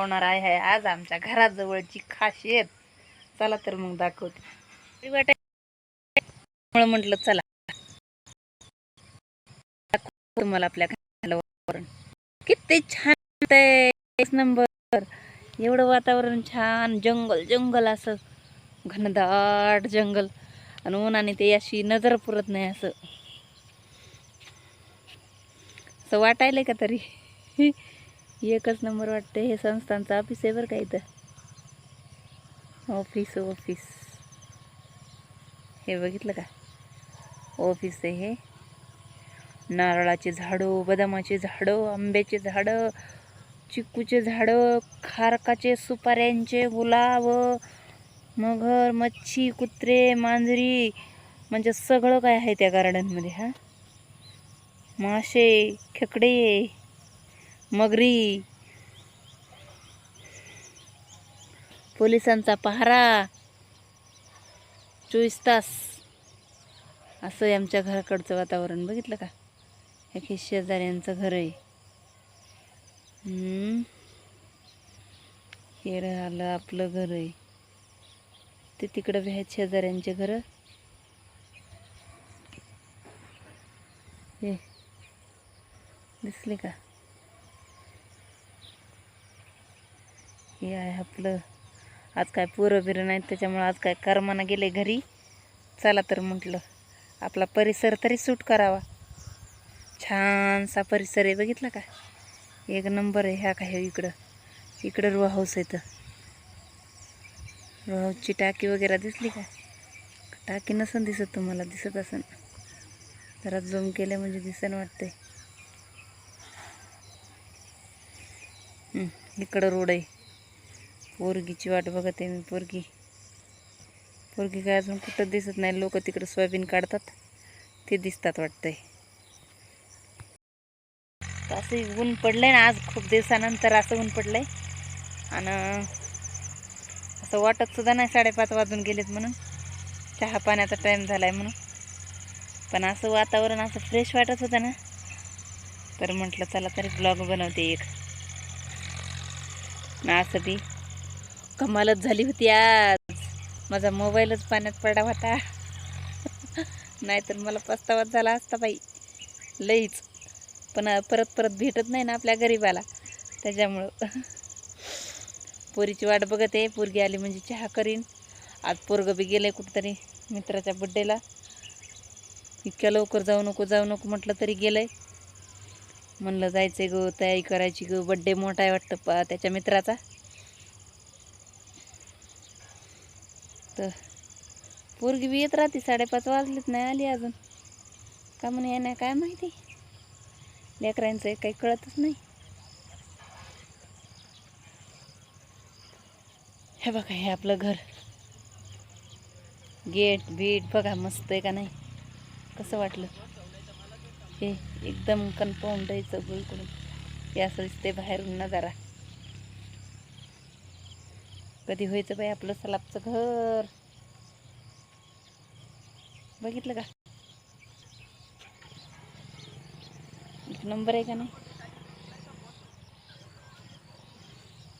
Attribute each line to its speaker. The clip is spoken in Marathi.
Speaker 1: होणार आहे आज आमच्या घराजवळची खासियत. चला तर मग दाखवते. वाटायमुळे म्हटलं चला. तुम्हाला आपल्या घराला वातावरण. किती छान एक नंबर. एवढं वातावरण छान. जंगल जंगल असं. घनदाट जंगल. आणि उन्हाने ते अशी नजर पुरत नाही असं. असं वाटायलंय का तरी? एकच नंबर वाटते हे संस्थांचं ऑफिस आहे बरं का इथं. ऑफिस ऑफिस हे बघितलं का? ऑफिस आहे हे. नारळाचे झाडं बदामाचे झाडं आंब्याचे झाडं चिक्कूचे झाडं खारकाचे सुपाऱ्यांचे गुलाब मगर मच्छी कुत्रे मांजरी म्हणजे सगळं काय आहे त्या गार्डनमध्ये हां? मासे खेकडे मगरी. पोलिसांचा पहारा. चोवीस तास. असं आहे आमच्या घराकडचं वातावरण. बघितलं का? हे शेजाऱ्यांचं घर आहे. हे राहिलं आपलं घर आहे. ते तिकडं बी आहेत शेजाऱ्यांचे घर. हे. दिसले का? हे आहे आपलं. आज काय पोरं बिरं नाहीत त्याच्यामुळं आज काय कर्मानं गेले घरी. चला तर म्हटलं आपला परिसर तरी सूट करावा. छानसा परिसर आहे बघितला का? एक नंबर आहे ह्या काय इकडं. इकडं रो हाऊस आहे तर रो हाऊसची टाकी वगैरे दिसली का? टाकी नसन दिसत तुम्हाला दिसत असन. जरा झूम केलं म्हणजे दिसन वाटते इकडं रोड आहे. पोरगीची वाट बघत आहे मी पोरगी. पोरगी काय अजून कुठं दिसत नाही लोक तिकडं सोयाबीन काढतात ते दिसतात वाटतंय. असं ऊन पडलंय ना आज खूप दिवसानंतर असं ऊन पडलंय. आणि असं वाटत सुद्धा नाही साडेपाच वाजून गेलेत म्हणून. चहा पाण्याचा टाईम झालाय म्हणून. पण असं वातावरण असं फ्रेश वाटत होतं ना. तर म्हटलं चला तरी ब्लॉग बनवते एक. ना असं बी. कमालच झाली होती आज. माझा मोबाईलच पाण्यात पडा होता. नाहीतर मला पस्तावाच झाला असता बाई. लईच. पण परत परत भेटत नाही ना आपल्या गरीबाला. त्याच्यामुळं. पोरीची वाट बघत आहे. पोरगी आली म्हणजे चहा करीन. आज पोरगं बी गेलं आहे कुठंतरी मित्राच्या बड्डेला इतक्या लवकर जाऊ नको जाऊ नको म्हटलं तरी गेलं आहे म्हणलं जायचं गो तयारी करायची गो. बड्डे मोठा आहे वाटतं पा त्याच्या मित्राचा. तर पोरगी बी येत राहते साडेपाच वाजलेत नाही आली अजून. का म्हणून नाही काय माहिती? लेकरांचं काही कळतच नाही. हे बघा हे आपलं घर. गेट बीट बघा मस्त आहे का नाही? कसं वाटलं? हे एकदम कन्फाऊंड आहे सगळीकडून हे असं दिसते बाहेरून नजारा. कधी व्हायचं बाई आपलं सलापचं घर. बघितलं का? एक नंबर आहे का नाही?